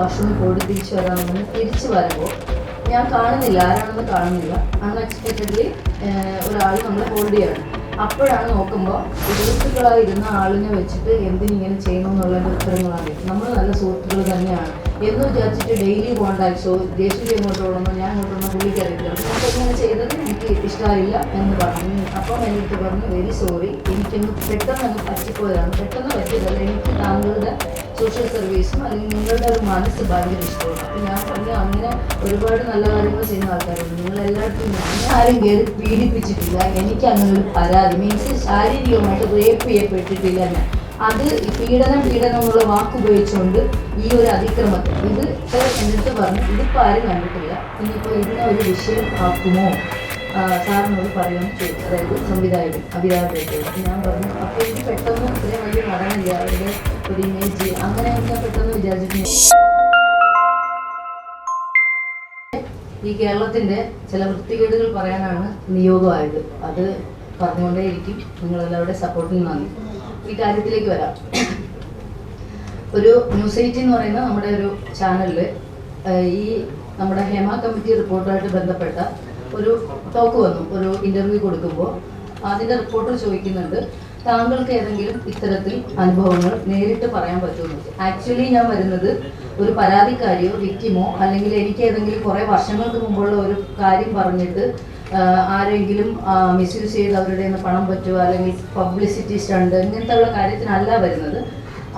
വാഷ്റൂമിൽ പോയിട്ട് തിരിച്ചു വരാമെന്ന് തിരിച്ചു വരുമ്പോൾ ഞാൻ കാണുന്നില്ല ആരാണെന്ന് കാണുന്നില്ല. അൺഎക്സ്പെക്റ്റഡ്ലി ഒരാൾ നമ്മളെ ഹോൾഡ് ചെയ്യാണ്. അപ്പോഴാണ് നോക്കുമ്പോൾ സുഹൃത്തുക്കളായിരുന്ന ആളിനെ വെച്ചിട്ട് എന്തിനിങ്ങനെ ചെയ്യണം എന്നുള്ളതിന്റെ ഉത്തരങ്ങളാണ് നമ്മൾ നല്ല സുഹൃത്തുക്കൾ തന്നെയാണ്. എന്ന് വിചാരിച്ചിട്ട് ഡെയിലി കോണ്ടാക്ട്സോ ദേശീയ എങ്ങോട്ട് ഓടുന്നു ഞാൻ ഇങ്ങോട്ട് വന്ന പുള്ളിക്ക് അറിയില്ല നിങ്ങൾക്ക് ഇങ്ങനെ ചെയ്തത് എനിക്ക് ഇഷ്ടമായില്ല എന്ന് പറഞ്ഞു. അപ്പം എനിക്ക് പറഞ്ഞു വെരി സോറി എനിക്കൊന്ന് പെട്ടെന്ന് അങ്ങ് പറ്റിപ്പോയതാണ്. പെട്ടെന്ന് പറ്റിയതല്ല. എനിക്ക് താങ്കളുടെ സോഷ്യൽ സർവീസും അല്ലെങ്കിൽ നിങ്ങളുടെ ഒരു മനസ്സ് ഭയങ്കര ഇഷ്ടമാണ്. അപ്പം ഞാൻ പറഞ്ഞു അങ്ങനെ ഒരുപാട് നല്ല കാര്യങ്ങൾ ചെയ്യുന്ന ആൾക്കാരുണ്ട്. നിങ്ങൾ ഞാൻ ആരും കയറി പീഡിപ്പിച്ചിട്ടില്ല. എനിക്ക് അങ്ങനെ ഒരു പരാതി. മീൻസ് ശാരീരികമായിട്ട് റേപ്പ് ചെയ്യപ്പെട്ടിട്ടില്ല ഞാൻ. അത് പീഡനം പീഡനം എന്നുള്ള വാക്ക് ഉപയോഗിച്ചുകൊണ്ട് ഈ ഒരു അതിക്രമത്തെ ഇത് എന്റെ അടുത്ത് പറഞ്ഞു. ഇതിപ്പോൾ ആരും കണ്ടിട്ടില്ല. ഇനിയിപ്പോൾ ഇതിനെ ഒരു വിഷയം ആക്കുമോ? സാറിനോട് പറയുമെന്ന് ചെയ്തു. അതായത് സംവിധായകൻ അഭിരാജ് ഞാൻ പറഞ്ഞു അപ്പോൾ എനിക്ക് പെട്ടെന്ന് ഇത്രയും വലിയ നടനില്ല അവരുടെ ഒരു ഇമേജ് അങ്ങനെ ഞാൻ പെട്ടെന്ന് വിചാരിച്ചിട്ടുണ്ട് ഈ കേരളത്തിന്റെ ചില വൃത്തികേടുകൾ പറയാനാണ് നിയോഗമായത്. അത് പറഞ്ഞുകൊണ്ടേയിരിക്കും. നിങ്ങളെല്ലാവരുടെ സപ്പോർട്ടിന് നന്ദി. ഈ കാര്യത്തിലേക്ക് വരാം. ഒരു ന്യൂസ് എയ്റ്റീൻ എന്ന് പറയുന്ന നമ്മുടെ ഒരു ചാനലിൽ ഈ നമ്മുടെ ഹേമ കമ്മിറ്റി റിപ്പോർട്ടുമായിട്ട് ബന്ധപ്പെട്ട ഒരു ടോക്ക് വന്നു ഒരു ഇന്റർവ്യൂ കൊടുക്കുമ്പോൾ. അതിന്റെ റിപ്പോർട്ടർ ചോദിക്കുന്നുണ്ട് താങ്കൾക്ക് ഏതെങ്കിലും ഇത്തരത്തിൽ അനുഭവങ്ങൾ നേരിട്ട് പറയാൻ പറ്റുമോ? ആക്ച്വലി ഞാൻ വരുന്നത് ഒരു പരാതിക്കാരിയോ വിക്റ്റിമോ അല്ലെങ്കിൽ എനിക്ക് ഏതെങ്കിലും കുറെ വർഷങ്ങൾക്ക് മുമ്പുള്ള ഒരു കാര്യം പറഞ്ഞിട്ട് ആരെങ്കിലും മിസ്യൂസ് ചെയ്ത് അവരുടെ പണം പറ്റുക അല്ലെങ്കിൽ പബ്ലിസിറ്റി സ്റ്റണ്ട് ഇങ്ങനത്തെ ഉള്ള കാര്യത്തിനല്ല വരുന്നത്.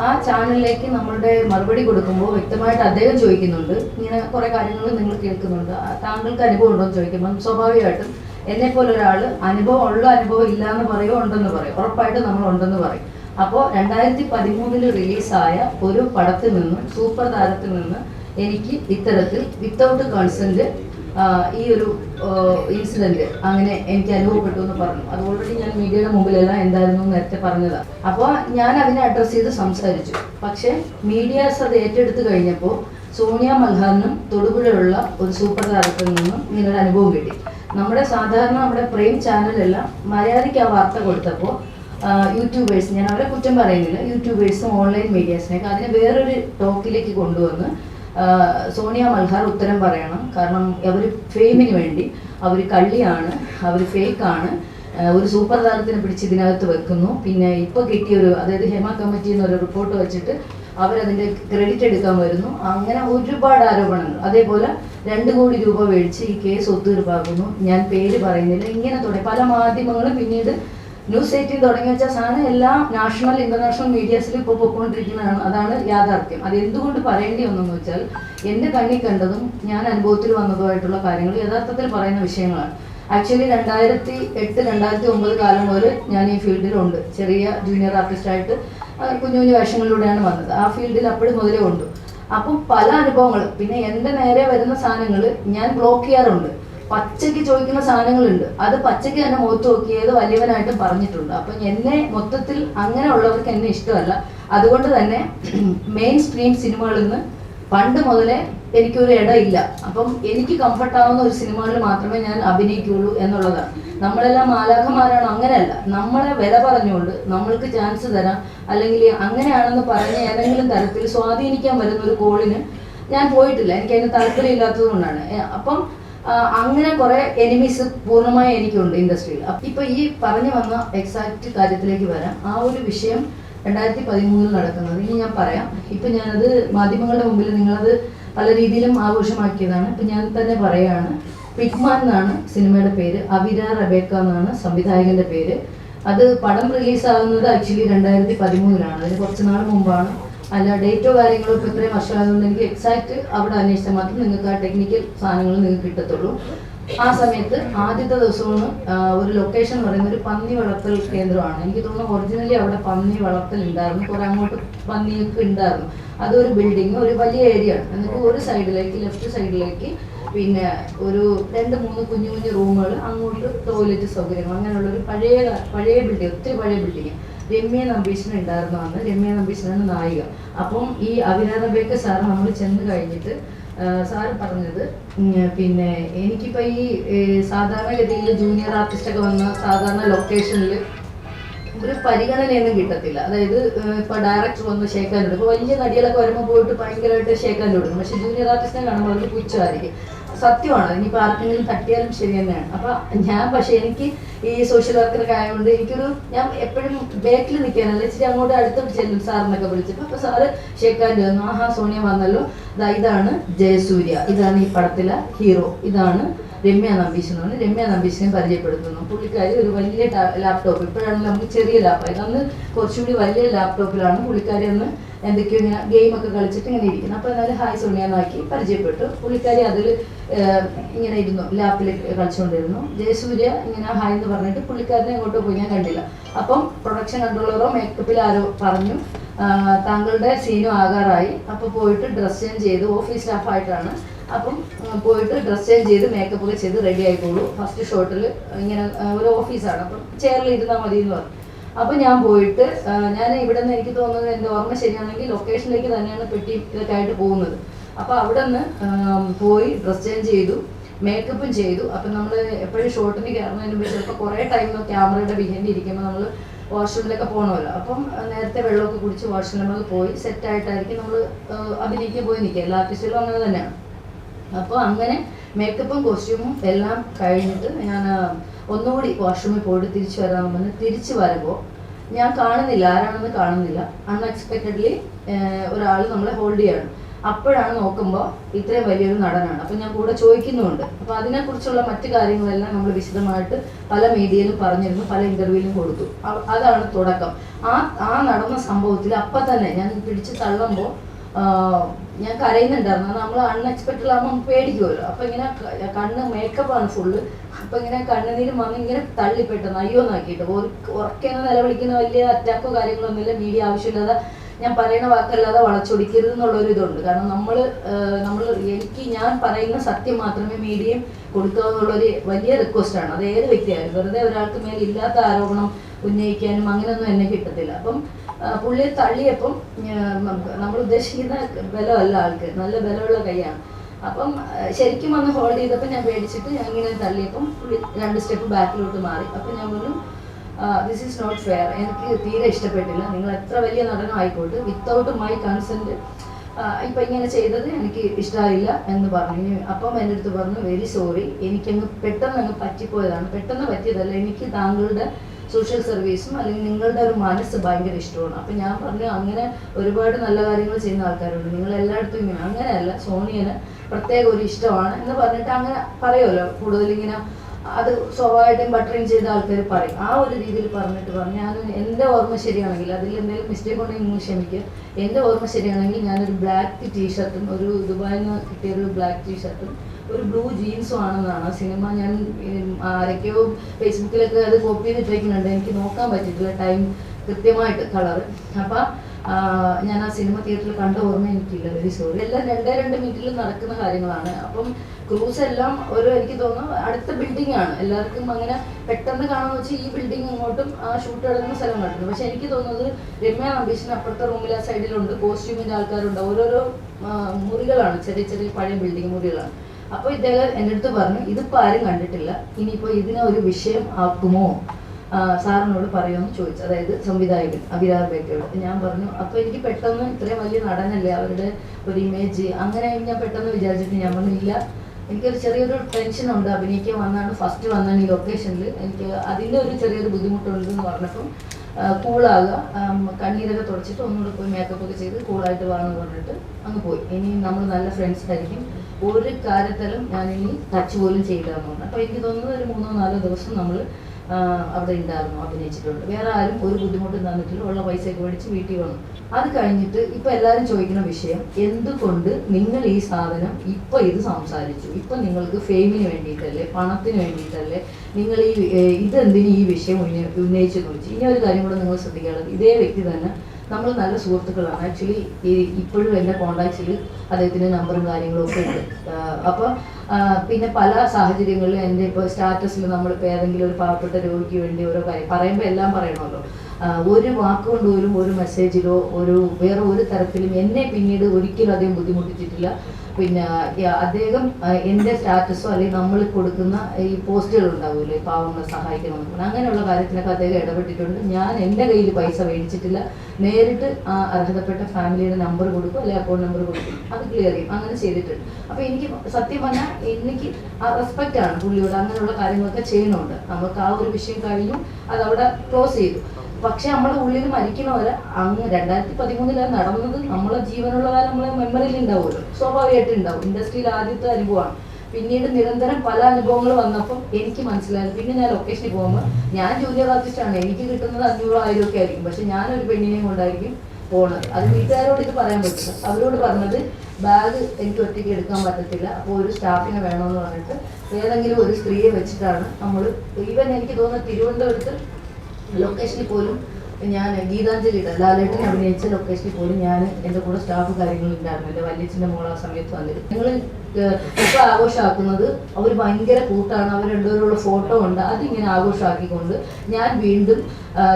ആ ചാനലിലേക്ക് നമ്മളുടെ മറുപടി കൊടുക്കുമ്പോൾ വ്യക്തമായിട്ട് അദ്ദേഹം ചോദിക്കുന്നുണ്ട്. ഇങ്ങനെ കുറെ കാര്യങ്ങൾ നിങ്ങൾ കേൾക്കുന്നുണ്ട്. താങ്കൾക്ക് അനുഭവം ഉണ്ടോ എന്ന് ചോദിക്കുമ്പോൾ സ്വാഭാവികമായിട്ടും എന്നെ പോലെ ഒരാൾ അനുഭവം ഉള്ളോ അനുഭവം ഇല്ല എന്ന് പറയുമോ ഉണ്ടെന്ന് പറയും. ഉറപ്പായിട്ടും നമ്മൾ ഉണ്ടെന്ന് പറയും. അപ്പോൾ രണ്ടായിരത്തി പതിമൂന്നിൽ റിലീസായ ഒരു പടത്തിൽ നിന്നും സൂപ്പർ താരത്തിൽ നിന്ന് എനിക്ക് ഇത്തരത്തിൽ വിത്തൗട്ട് കൺസെന്റ് ഈ ഒരു ഇൻസിഡന്റ് അങ്ങനെ എനിക്ക് അനുഭവപ്പെട്ടു എന്ന് പറഞ്ഞു. അത് ഓൾറെഡി ഞാൻ മീഡിയയുടെ മുമ്പിലെല്ലാം എന്തായിരുന്നു നേരത്തെ പറഞ്ഞതാണ് അപ്പോൾ ഞാൻ അതിനെ അഡ്രസ്സ് ചെയ്ത് സംസാരിച്ചു. പക്ഷേ മീഡിയാസ് അത് ഏറ്റെടുത്ത് കഴിഞ്ഞപ്പോൾ സോണിയ മൽഹാറിനും തൊടുപുഴയുള്ള ഒരു സൂപ്പർ താരത്തിൽ നിന്നും ഇങ്ങനൊരു അനുഭവം കിട്ടി. നമ്മുടെ സാധാരണ നമ്മുടെ പ്രേം ചാനലെല്ലാം മര്യാദയ്ക്ക് ആ വാർത്ത കൊടുത്തപ്പോൾ യൂട്യൂബേഴ്സ് ഞാൻ അവരെ കുറ്റം പറയുന്നില്ല യൂട്യൂബേഴ്സും ഓൺലൈൻ മീഡിയാസിനൊക്കെ അതിനെ വേറൊരു ടോക്കിലേക്ക് കൊണ്ടുവന്ന് സോണിയ മൽഹാർ ഉത്തരം പറയണം. കാരണം അവർ ഫെയിമിന് വേണ്ടി. അവർ കള്ളിയാണ്. അവർ ഫേക്കാണ്. ഒരു സൂപ്പർ താരത്തിനെ പിടിച്ച് ഇതിനകത്ത് വെക്കുന്നു. പിന്നെ ഇപ്പോൾ കിട്ടിയൊരു അതായത് ഹേമ കമ്മിറ്റി എന്നൊരു റിപ്പോർട്ട് വെച്ചിട്ട് അവരതിന്റെ ക്രെഡിറ്റ് എടുക്കാൻ വരുന്നു. അങ്ങനെ ഒരുപാട് ആരോപണങ്ങൾ. അതേപോലെ രണ്ട് കോടി രൂപ മേടിച്ച് ഈ കേസ് ഒത്തുതീർപ്പാക്കുന്നു. ഞാൻ പേര് പറയുന്നില്ല. ഇങ്ങനെ തുടങ്ങി പല മാധ്യമങ്ങളും പിന്നീട് ന്യൂസ് എയ്റ്റീൻ തുടങ്ങി വെച്ച സാധനം എല്ലാം നാഷണൽ ഇന്റർനാഷണൽ മീഡിയസിൽ ഇപ്പോൾ പൊയ്ക്കൊണ്ടിരിക്കുന്നതാണ് അതാണ് യാഥാർത്ഥ്യം. അത് എന്തുകൊണ്ട് പറയേണ്ടി വന്നെന്ന് വെച്ചാൽ എന്റെ കണ്ണിൽ കണ്ടതും ഞാൻ അനുഭവത്തിൽ വന്നതുമായിട്ടുള്ള കാര്യങ്ങൾ യഥാർത്ഥത്തിൽ പറയുന്ന വിഷയങ്ങളാണ്. ആക്ച്വലി രണ്ടായിരത്തി എട്ട് രണ്ടായിരത്തി ഒമ്പത് കാലം മുതൽ ഞാൻ ഈ ഫീൽഡിലുണ്ട് ചെറിയ ജൂനിയർ ആർട്ടിസ്റ്റായിട്ട് കുഞ്ഞു കുഞ്ഞു വേഷങ്ങളിലൂടെയാണ് വന്നത്. ആ ഫീൽഡിൽ അപ്പോഴും മുതലേ ഉണ്ട് അപ്പം പല അനുഭവങ്ങളും പിന്നെ എന്റെ നേരെ വരുന്ന സാധനങ്ങൾ ഞാൻ ബ്ലോക്ക് ചെയ്യാറുണ്ട്. പച്ചയ്ക്ക് ചോദിക്കുന്ന സാധനങ്ങളുണ്ട്. അത് പച്ചയ്ക്ക് തന്നെ മുഖത്ത് നോക്കിയത് വലിയവനായിട്ടും പറഞ്ഞിട്ടുണ്ട്. അപ്പം എന്നെ മൊത്തത്തിൽ അങ്ങനെ അങ്ങനെയുള്ളവർക്ക് എന്നെ ഇഷ്ടമല്ല. അതുകൊണ്ട് തന്നെ മെയിൻ സ്ട്രീം സിനിമകളിൽ നിന്ന് പണ്ട് മുതലേ എനിക്കൊരു ഇടയില്ല. അപ്പം എനിക്ക് കംഫർട്ട് ആവുന്ന ഒരു സിനിമകളിൽ മാത്രമേ ഞാൻ അഭിനയിക്കുകയുള്ളൂ എന്നുള്ളതാണ്. നമ്മളെല്ലാം മാലാഖമാരാണ്. അങ്ങനെയല്ല. നമ്മളെ വില പറഞ്ഞുകൊണ്ട് നമ്മൾക്ക് ചാൻസ് തരാം. അല്ലെങ്കിൽ അങ്ങനെയാണെന്ന് പറഞ്ഞ് ഏതെങ്കിലും തരത്തിൽ സ്വാധീനിക്കാൻ വരുന്ന ഒരു കോളിന് ഞാൻ പോയിട്ടില്ല. എനിക്ക് അതിന് താല്പര്യമില്ലാത്തത് കൊണ്ടാണ്. അപ്പം അങ്ങനെ കുറെ എനിമീസ് പൂർണമായി എനിക്കുണ്ട് ഇൻഡസ്ട്രിയിൽ ഇപ്പൊ ഈ പറഞ്ഞു വന്ന എക്സാക്ട് കാര്യത്തിലേക്ക് വരാം. ആ ഒരു വിഷയം രണ്ടായിരത്തി പതിമൂന്നിൽ നടക്കുന്നത്. ഇനി ഞാൻ പറയാം. ഇപ്പൊ ഞാനത് മാധ്യമങ്ങളുടെ മുമ്പിൽ നിങ്ങളത് പല രീതിയിലും ആഘോഷമാക്കിയതാണ്. ഇപ്പൊ ഞാൻ തന്നെ പറയാണ് പിഗ്മാൻ എന്നാണ് സിനിമയുടെ പേര്. അവിര റബേക്ക എന്നാണ് സംവിധായകന്റെ പേര്. അത് പടം റിലീസാകുന്നത് ആക്ച്വലി രണ്ടായിരത്തി പതിമൂന്നിലാണ് അതിന് കുറച്ച് നാൾ മുമ്പാണ്. അല്ല ഡേറ്റോ കാര്യങ്ങളോ ഇപ്പോൾ ഇത്രയും വർഷമായതുകൊണ്ട് എനിക്ക് എക്സാക്ട് അവിടെ അന്വേഷിച്ചാൽ മാത്രം നിങ്ങൾക്ക് ആ ടെക്നിക്കൽ സാധനങ്ങൾ നിങ്ങൾക്ക് കിട്ടത്തുള്ളൂ. ആ സമയത്ത് ആദ്യത്തെ ദിവസമാണ് ഒരു ലൊക്കേഷൻ എന്ന് പറയുന്നത് ഒരു പന്നി വളർത്തൽ കേന്ദ്രമാണ്. എനിക്ക് തോന്നുന്നു ഒറിജിനലി അവിടെ പന്നി വളർത്തൽ ഉണ്ടായിരുന്നു. കുറെ അങ്ങോട്ട് പന്നിയൊക്കെ ഉണ്ടായിരുന്നു. അതൊരു ബിൽഡിങ് ഒരു വലിയ ഏരിയ ആണ്. എന്നിട്ട് ഒരു സൈഡിലേക്ക് ലെഫ്റ്റ് സൈഡിലേക്ക് പിന്നെ ഒരു രണ്ട് മൂന്ന് കുഞ്ഞു കുഞ്ഞു റൂമുകൾ അങ്ങോട്ട് ടോയ്ലറ്റ് സൗകര്യങ്ങൾ. അങ്ങനെയുള്ള ഒരു പഴയ പഴയ ബിൽഡിംഗ് ഒത്തിരി പഴയ ബിൽഡിംഗ് രമ്യ നമ്പീശൻ ഉണ്ടായിരുന്നു അന്ന്. രമ്യ നമ്പീശനാണ് നായിക. അപ്പം ഈ അഭിനന്ദബേക്ക് സാർ നമ്മൾ ചെന്ന് കഴിഞ്ഞിട്ട് സാർ പറഞ്ഞത് പിന്നെ എനിക്കിപ്പോൾ ഈ സാധാരണ സാധാരണഗതിയിൽ ജൂനിയർ ആർട്ടിസ്റ്റ് ഒക്കെ വന്ന സാധാരണ ലൊക്കേഷനിൽ ഒരു പരിഗണനയൊന്നും കിട്ടത്തില്ല. അതായത് ഇപ്പൊ ഡയറക്ടർ വന്ന് ഷേക്കാൻ കൊടുക്കും വലിയ നടികളൊക്കെ വരുമ്പോൾ പോയിട്ട് ഭയങ്കരമായിട്ട് ഷേക്കാൻ കൊടുക്കും പക്ഷെ ജൂനിയർ ആർട്ടിസ്റ്റിനെ കാണുമ്പോൾ അവർക്ക് പുച്ഛമായിരിക്കും. സത്യമാണ്? ഇനിയിപ്പോൾ ആർക്കെങ്കിലും തട്ടിയാലും ശരി തന്നെയാണ്. അപ്പൊ ഞാൻ പക്ഷെ എനിക്ക് ഈ സോഷ്യൽ വർക്കറൊക്കെ ആയതുകൊണ്ട് എനിക്കൊരു ഞാൻ എപ്പോഴും ബാക്കിൽ നിൽക്കാനല്ല ഇച്ചിരി അങ്ങോട്ട് അടുത്ത് ചെല്ലും സാറിനൊക്കെ വിളിച്ചപ്പോൾ അപ്പൊ സാറ് ഷേക്കാന്റെ വന്നു. ആഹാ സോണിയ വന്നല്ലോ. ഇതാ ഇതാണ് ജയസൂര്യ. ഇതാണ് ഈ പടത്തിലെ ഹീറോ ഇതാണ് രമ്യ നമ്പീശൻ എന്ന് പറഞ്ഞ് രമ്യ നമ്പീശനെ പരിചയപ്പെടുത്തുന്നു. പുള്ളിക്കാരി ഒരു വലിയ ലാപ്ടോപ്പ് ഇപ്പോഴാണ് നമുക്ക് ചെറിയ ലാപ്പ് അന്ന് കുറച്ചുകൂടി വലിയ ലാപ്ടോപ്പിലാണ് പുള്ളിക്കാരി അന്ന് എന്തൊക്കെയോ ഇങ്ങനെ ഗെയിം ഒക്കെ കളിച്ചിട്ട് ഇങ്ങനെ ഇരിക്കുന്നു. അപ്പോൾ എന്നാലും ഹായ് സോണിയ എന്നാക്കി പരിചയപ്പെട്ടു. പുള്ളിക്കാരി അതിൽ ഇങ്ങനെ ഇരുന്നു. ലാപ്പിൽ കളിച്ചുകൊണ്ടിരുന്നു. ജയസൂര്യ ഇങ്ങനെ ഹായ് എന്ന് പറഞ്ഞിട്ട് പുള്ളിക്കാരനെ ഇങ്ങോട്ട് പോയി ഞാൻ കണ്ടില്ല. അപ്പം പ്രൊഡക്ഷൻ കൺട്രോളറോ മേക്കപ്പിൽ ആരോ പറഞ്ഞു താങ്കളുടെ സീനും ആകാറായി. അപ്പോൾ പോയിട്ട് ഡ്രസ് ചേഞ്ച് ചെയ്ത് ഓഫീസ് സ്റ്റാഫായിട്ടാണ് അപ്പം പോയിട്ട് ഡ്രസ് ചേഞ്ച് ചെയ്ത് മേക്കപ്പ് ഒക്കെ ചെയ്ത് റെഡി ആയിക്കോളൂ. ഫസ്റ്റ് ഷോട്ടിൽ ഇങ്ങനെ ഒരു ഓഫീസാണ് അപ്പം ചെയറിൽ ഇരുന്നാൽ മതി എന്ന് പറഞ്ഞു. അപ്പം ഞാൻ പോയിട്ട് ഞാൻ ഇവിടെ നിന്ന് എനിക്ക് തോന്നുന്നത് എന്റെ ഓർമ്മ ശരിയാണെങ്കിൽ ലൊക്കേഷനിലേക്ക് തന്നെയാണ് പെട്ടി ഇതൊക്കെ ആയിട്ട് പോകുന്നത്. അപ്പോൾ അവിടെ നിന്ന് പോയി ഡ്രസ് ചേഞ്ച് ചെയ്തു മേക്കപ്പും ചെയ്തു. അപ്പം നമ്മൾ എപ്പോഴും ഷോട്ടിന് കയറുന്നതിന് മുമ്പ് ചിലപ്പോൾ കുറേ ടൈം ക്യാമറയുടെ ബിഹൈൻഡ് ഇരിക്കുമ്പോൾ നമ്മൾ വാഷ്റൂമിലൊക്കെ പോകണമല്ലോ അപ്പം നേരത്തെ വെള്ളമൊക്കെ കുടിച്ച് വാഷ്റൂമിൽ പോയി സെറ്റായിട്ടായിരിക്കും നമ്മൾ അഭിനയിക്കാൻ പോയി നിൽക്കുക. എല്ലാ ആർട്ടിസ്റ്റുകളും അങ്ങനെ തന്നെയാണ്. അപ്പോൾ അങ്ങനെ മേക്കപ്പും കോസ്റ്റ്യൂമും എല്ലാം കഴിഞ്ഞിട്ട് ഞാൻ ഒന്നുകൂടി വാഷ്റൂമിൽ പോയിട്ട് തിരിച്ചു വരാമെന്ന് തിരിച്ചു വരുമ്പോൾ ഞാൻ കാണുന്നില്ല ആരാണെന്ന് കാണുന്നില്ല. അൺഎക്സ്പെക്റ്റഡ്ലി ഒരാൾ നമ്മളെ ഹോൾഡ് ചെയ്യാണ്. അപ്പോഴാണ് നോക്കുമ്പോൾ ഇത്രയും വലിയൊരു നടനാണ്. അപ്പം ഞാൻ കൂടെ ചോദിക്കുന്നുമുണ്ട്. അപ്പോൾ അതിനെക്കുറിച്ചുള്ള മറ്റു കാര്യങ്ങളെല്ലാം നമ്മൾ വിശദമായിട്ട് പല മീഡിയയിലും പറഞ്ഞിരുന്നു പല ഇന്റർവ്യൂവിലും കൊടുത്തു. അതാണ് തുടക്കം. ആ ആ നടന്ന സംഭവത്തിൽ അപ്പം തന്നെ ഞാൻ പിടിച്ച് തള്ളുമ്പോൾ ഞാൻ കരയുന്നുണ്ടായിരുന്നു നമ്മൾ അൺഎക്സ്പെക്റ്റഡ് ആകുമ്പോൾ പേടിക്കുമല്ലോ അപ്പൊ ഇങ്ങനെ കണ്ണ് മേക്കപ്പാണ് ഫുള്ള് അപ്പൊ ഇങ്ങനെ കണ്ണുനീര് വന്ന് ഇങ്ങനെ തള്ളി പെട്ടെന്ന് അയ്യോ നോക്കിയിട്ട് ഉറക്കെന്ന് നിലവിളിക്കുന്ന വലിയ അറ്റാക്കോ കാര്യങ്ങളൊന്നുമില്ല മീഡിയ ആവശ്യമില്ലാതെ ഞാൻ പറയുന്ന വാക്കല്ലാതെ വളച്ചൊടിക്കരുത് എന്നുള്ളൊരു ഇതുണ്ട്. കാരണം നമ്മൾ നമ്മൾ എനിക്ക് ഞാൻ പറയുന്ന സത്യം മാത്രമേ മീഡിയയും കൊടുക്കുക എന്നുള്ളൊരു വലിയ റിക്വസ്റ്റ് ആണ്. അത് ഏത് വ്യക്തിയായാലും. വെറുതെ ഒരാൾക്ക് മേൽ ഇല്ലാത്ത ആരോപണം ഉന്നയിക്കാനും അങ്ങനെയൊന്നും എന്നെ കിട്ടത്തില്ല. അപ്പം പുള്ളിയെ തള്ളിയപ്പം നമ്മൾ ഉദ്ദേശിക്കുന്ന ബലമല്ല ആൾക്ക്. നല്ല ബലമുള്ള കൈയാണ്. അപ്പം ശരിക്കും വന്ന് ഹോൾഡ് ചെയ്തപ്പോൾ ഞാൻ പേടിച്ചിട്ട് ഞാൻ ഇങ്ങനെ തള്ളിയപ്പം പുള്ളി രണ്ട് സ്റ്റെപ്പ് ബാക്കിലോട്ട് മാറി. അപ്പം ഞാൻ പറഞ്ഞു ദിസ് ഈസ് നോട്ട് ഫെയർ എനിക്ക് തീരെ ഇഷ്ടപ്പെട്ടില്ല. നിങ്ങൾ എത്ര വലിയ നടനം ആയിക്കോട്ടെ വിത്തൗട്ട് മൈ കൺസെന്റ് ഇപ്പം ഇങ്ങനെ ചെയ്തത് എനിക്ക് ഇഷ്ടമായില്ല എന്ന് പറഞ്ഞു. അപ്പം എന്റെ അടുത്ത് പറഞ്ഞു വെരി സോറി എനിക്കങ്ങ് പെട്ടെന്ന് അങ്ങ് പറ്റിപ്പോയതാണ്. പെട്ടെന്ന് പറ്റിയതല്ല. എനിക്ക് താങ്കളുടെ സോഷ്യൽ സർവീസും അല്ലെങ്കിൽ നിങ്ങളുടെ ഒരു മനസ്സ് ഭയങ്കര ഇഷ്ടമാണ്. അപ്പം ഞാൻ പറഞ്ഞു അങ്ങനെ ഒരുപാട് നല്ല കാര്യങ്ങൾ ചെയ്യുന്ന ആൾക്കാരുണ്ട്. നിങ്ങൾ എല്ലായിടത്തും ഇങ്ങനെ അങ്ങനെയല്ല സോണിയന് പ്രത്യേക ഒരു ഇഷ്ടമാണ് എന്ന് പറഞ്ഞിട്ട് അങ്ങനെ പറയുമല്ലോ. കൂടുതൽ ഇങ്ങനെ അത് സ്വാഭാവികമായിട്ടും ബട്ടറിങ് ചെയ്ത ആൾക്കാർ പറയും. ആ ഒരു രീതിയിൽ പറഞ്ഞിട്ട് പറഞ്ഞു. ഞാൻ എന്റെ ഓർമ്മ ശരിയാണെങ്കിൽ അതിൽ എന്തെങ്കിലും മിസ്റ്റേക്ക് ഉണ്ടെങ്കിൽ നിങ്ങൾ ക്ഷമിക്കുക എന്റെ ഓർമ്മ ശരിയാണെങ്കിൽ ഞാനൊരു ബ്ലാക്ക് ടീഷർട്ടും ഒരു ദുബായിൽ നിന്ന് കിട്ടിയൊരു ബ്ലാക്ക് ടീഷർട്ടും ഒരു ബ്ലൂ ജീൻസും ആണെന്നാണ് സിനിമ ഞാൻ ആരൊക്കെയോ ഫേസ്ബുക്കിലൊക്കെ അത് കോപ്പി ചെയ്ത് ഇട്ടേക്കുന്നുണ്ട്. എനിക്ക് നോക്കാൻ പറ്റിയിട്ടില്ല ടൈം കൃത്യമായിട്ട് കളർ അപ്പം ഞാൻ ആ സിനിമ തിയേറ്ററിൽ കണ്ട ഓർമ്മ എനിക്കില്ല വെരി സോറി എല്ലാം രണ്ടേ രണ്ട് മിനിറ്റിൽ നടക്കുന്ന കാര്യങ്ങളാണ്. അപ്പം ക്രൂസ് എല്ലാം ഒരു എനിക്ക് തോന്നുന്നു അടുത്ത ബിൽഡിംഗ് ആണ്. എല്ലാവർക്കും അങ്ങനെ പെട്ടെന്ന് കാണുന്ന വെച്ചാൽ ഈ ബിൽഡിംഗ് ഇങ്ങോട്ടും ആ ഷൂട്ട് നടക്കുന്ന സ്ഥലം കണ്ടിട്ടുണ്ട് പക്ഷെ എനിക്ക് തോന്നുന്നത് രമ്യ നമ്പീഷിന് അപ്പുറത്തെ റൂമിൽ ആ സൈഡിലുണ്ട് കോസ്റ്റ്യൂമിന്റെ ആൾക്കാരുണ്ട്. ഓരോരോ മുറികളാണ്. ചെറിയ ചെറിയ പഴയ ബിൽഡിംഗ് മുറികളാണ്. അപ്പോൾ ഇദ്ദേഹം എന്റെ അടുത്ത് പറഞ്ഞു ഇതിപ്പോൾ ആരും കണ്ടിട്ടില്ല. ഇനിയിപ്പോൾ ഇതിനെ ഒരു വിഷയം ആക്കുമോ? സാറിനോട് പറയുമെന്ന് ചോദിച്ചു. അതായത് സംവിധായകൻ അഭിരാർ ബേക്കയോട് ഞാൻ പറഞ്ഞു അപ്പോൾ എനിക്ക് പെട്ടെന്ന് ഇത്രയും വലിയ നടനല്ലേ അവരുടെ ഒരു ഇമേജ് അങ്ങനെ ഞാൻ പെട്ടെന്ന് വിചാരിച്ചിട്ട് ഞാൻ പറഞ്ഞില്ല എനിക്കൊരു ചെറിയൊരു ടെൻഷൻ ഉണ്ട്. അഭിനയിക്കാൻ വന്നാണ്. ഫസ്റ്റ് വന്നാണ് ഈ ലൊക്കേഷനിൽ എനിക്ക് അതിന്റെ ഒരു ചെറിയൊരു ബുദ്ധിമുട്ടുണ്ട് എന്ന് പറഞ്ഞപ്പം കൂളാകുക കണ്ണീരൊക്കെ തുടച്ചിട്ട് ഒന്നുകൂടെ പോയി മേക്കപ്പ് ഒക്കെ ചെയ്ത് കൂളായിട്ട് വാങ്ങുന്നു പറഞ്ഞിട്ട് അങ്ങ് പോയി. ഇനി നമ്മൾ നല്ല ഫ്രണ്ട്സ് ആയിരിക്കും. ഒരു കാര്യത്തിലും ഞാനിനി ടച്ച് പോലും പറഞ്ഞു അപ്പോൾ എനിക്ക് തോന്നുന്നത് ഒരു മൂന്നോ നാലോ ദിവസം നമ്മൾ അവിടെ ഉണ്ടായിരുന്നു അഭിനയിച്ചിട്ടുണ്ട്. വേറെ ആരും ഒരു ബുദ്ധിമുട്ടും തന്നിട്ടില്ല. ഉള്ള പൈസയൊക്കെ മേടിച്ച് വീട്ടിൽ വന്നു. അത് കഴിഞ്ഞിട്ട് ഇപ്പൊ എല്ലാവരും ചോദിക്കുന്ന വിഷയം എന്തുകൊണ്ട് നിങ്ങൾ ഈ സാധനം ഇപ്പൊ ഇത് സംസാരിച്ചു? ഇപ്പൊ നിങ്ങൾക്ക് ഫെയിമിന് വേണ്ടിയിട്ടല്ലേ പണത്തിന് വേണ്ടിയിട്ടല്ലേ നിങ്ങൾ ഈ ഇത് ഇതെന്തിന് ഈ വിഷയം ഉന്നയിച്ചു ഉന്നയിച്ചു ചോദിച്ചു. ഇനി ഒരു കാര്യം കൂടെ നിങ്ങൾ ശ്രദ്ധിക്കേണ്ടത് ഇതേ വ്യക്തി തന്നെ നമ്മൾ നല്ല സുഹൃത്തുക്കളാണ്. ആക്ച്വലി ഇപ്പോഴും എന്റെ കോണ്ടാക്ട്സിൽ അദ്ദേഹത്തിന്റെ നമ്പറും കാര്യങ്ങളും ഒക്കെ ഉണ്ട്. അപ്പോൾ പിന്നെ പല സാഹചര്യങ്ങളിലും എന്റെ ഇപ്പോൾ സ്റ്റാറ്റസിൽ നമ്മളിപ്പോൾ ഏതെങ്കിലും ഒരു പാവപ്പെട്ട രോഗിക്ക് വേണ്ടി ഓരോ കാര്യം പറയുമ്പോൾ എല്ലാം പറയണമല്ലോ. ഒരു വാക്കുകൊണ്ട് പോലും ഒരു മെസ്സേജിലോ ഒരു വേറെ ഒരു തരത്തിലും എന്നെ പിന്നീട് ഒരിക്കലും അദ്ദേഹം ബുദ്ധിമുട്ടിച്ചിട്ടില്ല. പിന്നെ അദ്ദേഹം എന്റെ സ്റ്റാറ്റസോ അല്ലെങ്കിൽ നമ്മൾ കൊടുക്കുന്ന ഈ പോസ്റ്റുകൾ ഉണ്ടാവുമല്ലോ പാവങ്ങളെ സഹായിക്കണമെന്ന്. പറഞ്ഞു അങ്ങനെയുള്ള കാര്യത്തിനൊക്കെ അദ്ദേഹം ഇടപെട്ടിട്ടുണ്ട്. ഞാൻ എന്റെ കയ്യിൽ പൈസ മേടിച്ചിട്ടില്ല. നേരിട്ട് അർഹതപ്പെട്ട ഫാമിലിയുടെ നമ്പർ കൊടുക്കും അല്ലെങ്കിൽ അക്കൗണ്ട് നമ്പർ കൊടുക്കും. അത് ക്ലിയർ ചെയ്യും. അങ്ങനെ ചെയ്തിട്ടുണ്ട്. അപ്പോൾ എനിക്ക് സത്യം പറഞ്ഞാൽ എനിക്ക് ആ റെസ്പെക്റ്റ് ആണ് പുള്ളിയോട് അങ്ങനെയുള്ള കാര്യങ്ങളൊക്കെ ചെയ്യുന്നുണ്ട്. നമുക്ക് ആ ഒരു വിഷയം കഴിഞ്ഞു. അവിടെ ക്ലോസ് ചെയ്തു. പക്ഷെ നമ്മുടെ ഉള്ളിൽ മരിക്കണവരെ അന്ന് രണ്ടായിരത്തി പതിമൂന്നിലാണ് നടന്നത് നമ്മളെ ജീവനുള്ള കാലം നമ്മളെ മെമ്മറിയിൽ ഉണ്ടാവുമല്ലോ സ്വാഭാവികമായിട്ട് ഉണ്ടാവും ഇൻഡസ്ട്രിയിൽ ആദ്യത്തെ അനുഭവമാണ്. പിന്നീട് നിരന്തരം പല അനുഭവങ്ങൾ വന്നപ്പോൾ എനിക്ക് മനസ്സിലായത് പിന്നെ ഞാൻ ലൊക്കേഷനിൽ പോകുമ്പോൾ ഞാൻ ജൂനിയർ ആർട്ടിസ്റ്റാണ് എനിക്ക് കിട്ടുന്നത് അഞ്ഞൂറോ ആയിരം ഒക്കെ ആയിരിക്കും. പക്ഷെ ഞാനൊരു പെണ്ണിനെയും കൊണ്ടായിരിക്കും പോണത്. അത് വീട്ടുകാരോട് ഇത് പറയാൻ പറ്റില്ല. അവരോട് പറഞ്ഞത് ബാഗ് എനിക്ക് ഒറ്റയ്ക്ക് എടുക്കാൻ പറ്റത്തില്ല. അപ്പോൾ ഒരു സ്റ്റാഫിനെ വേണമെന്ന് പറഞ്ഞിട്ട് ഏതെങ്കിലും ഒരു സ്ത്രീയെ വെച്ചിട്ടാണ് നമ്മൾ ഈവൻ എനിക്ക് തോന്നുന്നത് തിരുവനന്തപുരത്ത് ലൊക്കേഷനിൽ പോലും ഞാൻ ഗീതാഞ്ജലിയുടെ ലാലേട്ടൻ അഭിനയിച്ച ലൊക്കേഷനിൽ പോലും ഞാൻ എന്റെ കൂടെ സ്റ്റാഫ് കാര്യങ്ങളുണ്ടായിരുന്നു എന്റെ വല്യച്ഛന്റെ മോൾ ആ സമയത്ത് വന്നിട്ട് ഞങ്ങൾ ഇപ്പോൾ ആഘോഷമാക്കുന്നത് അവർ ഭയങ്കര കൂട്ടാണ്. അവർ രണ്ടുപേരുള്ള ഫോട്ടോ ഉണ്ട്. അതിങ്ങനെ ആഘോഷമാക്കിക്കൊണ്ട് ഞാൻ വീണ്ടും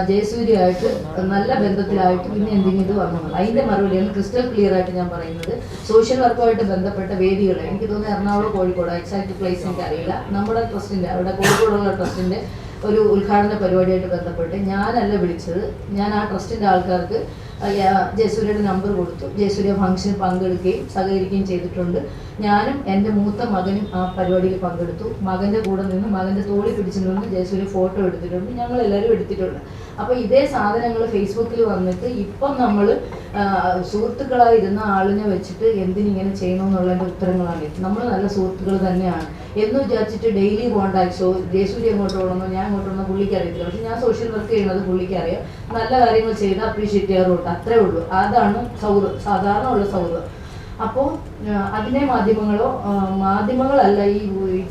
ജയസൂര്യയായിട്ട് നല്ല ബന്ധത്തിലായിട്ട് പിന്നെ എന്തെങ്കിലും ഇത് വന്നു അതിന്റെ മറുപടിയാണ് ക്രിസ്റ്റൽ ക്ലിയർ ആയിട്ട് ഞാൻ പറയുന്നത്. സോഷ്യൽ വർക്കുമായിട്ട് ബന്ധപ്പെട്ട വേദികൾ എനിക്ക് തോന്നുന്നു എറണാകുളം കോഴിക്കോട് എക്സാക്ട് പ്ലേസ് എനിക്ക് അറിയില്ല നമ്മുടെ ട്രസ്റ്റിന്റെ അവിടെ കോഴിക്കോടുള്ള ട്രസ്റ്റിന്റെ ഒരു ഉദ്ഘാടന പരിപാടിയായിട്ട് ബന്ധപ്പെട്ട് ഞാനല്ല വിളിച്ചത്. ഞാൻ ആ ട്രസ്റ്റിന്റെ ആൾക്കാർക്ക് ജയസൂര്യയുടെ നമ്പർ കൊടുത്തു. ജയസൂര്യ ഫംഗ്ഷൻ പങ്കെടുക്കുകയും സഹകരിക്കുകയും ചെയ്തിട്ടുണ്ട്. ഞാനും എന്റെ മൂത്ത മകനും ആ പരിപാടിയിൽ പങ്കെടുത്തു. മകന്റെ കൂടെ നിന്ന് മകന്റെ തോളി പിടിച്ചു നിന്ന് ജയസൂര്യ ഫോട്ടോ എടുത്തിട്ടുണ്ട്. ഞങ്ങൾ എല്ലാവരും എടുത്തിട്ടുണ്ട്. അപ്പോൾ ഇതേ സാധനങ്ങൾ ഫേസ്ബുക്കിൽ വന്നിട്ട് ഇപ്പം നമ്മൾ സുഹൃത്തുക്കളായി ഇരുന്ന ആളിനെ വെച്ചിട്ട് എന്തിനിങ്ങനെ ചെയ്യണമെന്നുള്ളതിന്റെ ഉത്തരങ്ങളാണ്. നമ്മൾ നല്ല സുഹൃത്തുക്കൾ തന്നെയാണ്. എന്ന് വിചാരിച്ചിട്ട് ഡെയിലി കോണ്ടാക്ട്സോ ജയസൂര്യ അങ്ങോട്ട് പോകണമെന്നോ ഞാൻ അങ്ങോട്ട് ഒന്നും പുള്ളിക്ക് അറിയത്തില്ല. പക്ഷെ ഞാൻ സോഷ്യൽ വർക്ക് ചെയ്യുന്നത് പുള്ളിക്ക് അറിയാം. നല്ല കാര്യങ്ങൾ ചെയ്ത് അപ്രീഷിയേറ്റ് ചെയ്യാറുണ്ട്. അത്രേ ഉള്ളൂ. അതാണ് സൗഹൃദം. സാധാരണ ഉള്ള സൗഹൃദം. അപ്പോൾ അതിനെ മാധ്യമങ്ങളോ മാധ്യമങ്ങളല്ല ഈ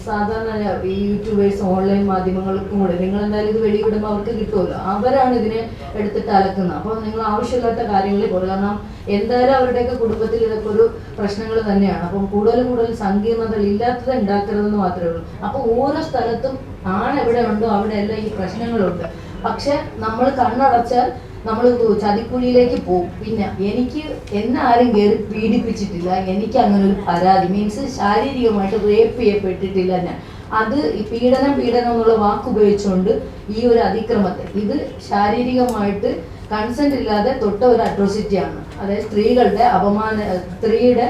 സാധാരണ ഈ യൂട്യൂബേഴ്സ് ഓൺലൈൻ മാധ്യമങ്ങൾക്കും കൂടെ നിങ്ങൾ എന്തായാലും ഇത് വെടിവിടുമ്പോൾ അവർക്ക് കിട്ടുമല്ലോ അവരാണ് ഇതിനെ എടുത്തിട്ട് അലക്കുന്നത്. അപ്പോൾ നിങ്ങൾ ആവശ്യമില്ലാത്ത കാര്യങ്ങളിൽ പോകും കാരണം എന്തായാലും അവരുടെയൊക്കെ കുടുംബത്തിൽ ഇതൊക്കെ ഒരു പ്രശ്നങ്ങൾ തന്നെയാണ്. അപ്പം കൂടുതൽ കൂടുതൽ സങ്കീർണതകൾ ഇല്ലാത്തത് ഉണ്ടാക്കരുതെന്ന് മാത്രമേ ഉള്ളൂ. അപ്പോൾ ഓരോ സ്ഥലത്തും ആണെവിടെ ഉണ്ടോ അവിടെ എല്ലാം ഈ പ്രശ്നങ്ങളുണ്ട്. പക്ഷെ നമ്മൾ കണ്ണടച്ചാൽ നമ്മൾ ചതിക്കുഴിയിലേക്ക് പോകും പിന്നെ എനിക്ക് എന്നെ കയറി പീഡിപ്പിച്ചിട്ടില്ല. എനിക്ക് അങ്ങനെ ഒരു പരാതി. മീൻസ് ശാരീരികമായിട്ട് റേപ്പ് ചെയ്യപ്പെട്ടിട്ടില്ല ഞാൻ. അത് ഈ പീഡനം പീഡനം എന്നുള്ള വാക്ക് ഉപയോഗിച്ചുകൊണ്ട് ഈ ഒരു അതിക്രമത്തെ. ഇത് ശാരീരികമായിട്ട് കൺസെന്റ് ഇല്ലാതെ തൊട്ട ഒരു അട്രോസിറ്റിയാണ് അതായത് സ്ത്രീകളുടെ അപമാന സ്ത്രീയുടെ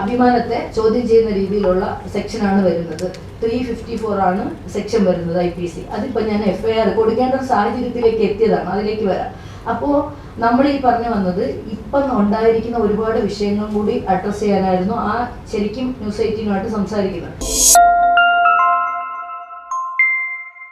അഭിമാനത്തെ ചോദ്യം ചെയ്യുന്ന രീതിയിലുള്ള സെക്ഷനാണ് വരുന്നത്. ത്രീ ഫിഫ്റ്റി ഫോർ ആണ് സെക്ഷൻ വരുന്നത് ഐ പി സി അതിപ്പോൾ ഞാൻ എഫ് ഐ ആർ കൊടുക്കേണ്ട ഒരു സാഹചര്യത്തിലേക്ക് എത്തിയതാണ്. അതിലേക്ക് വരാം. അപ്പോൾ നമ്മൾ ഈ പറഞ്ഞു വന്നത് ഇപ്പം ഉണ്ടായിരിക്കുന്ന ഒരുപാട് വിഷയങ്ങളും കൂടി അഡ്രസ്സ് ചെയ്യാനായിരുന്നു. ആ ശരിക്കും ന്യൂസ് എയ്റ്റീനുമായിട്ട് സംസാരിക്കുന്നത്.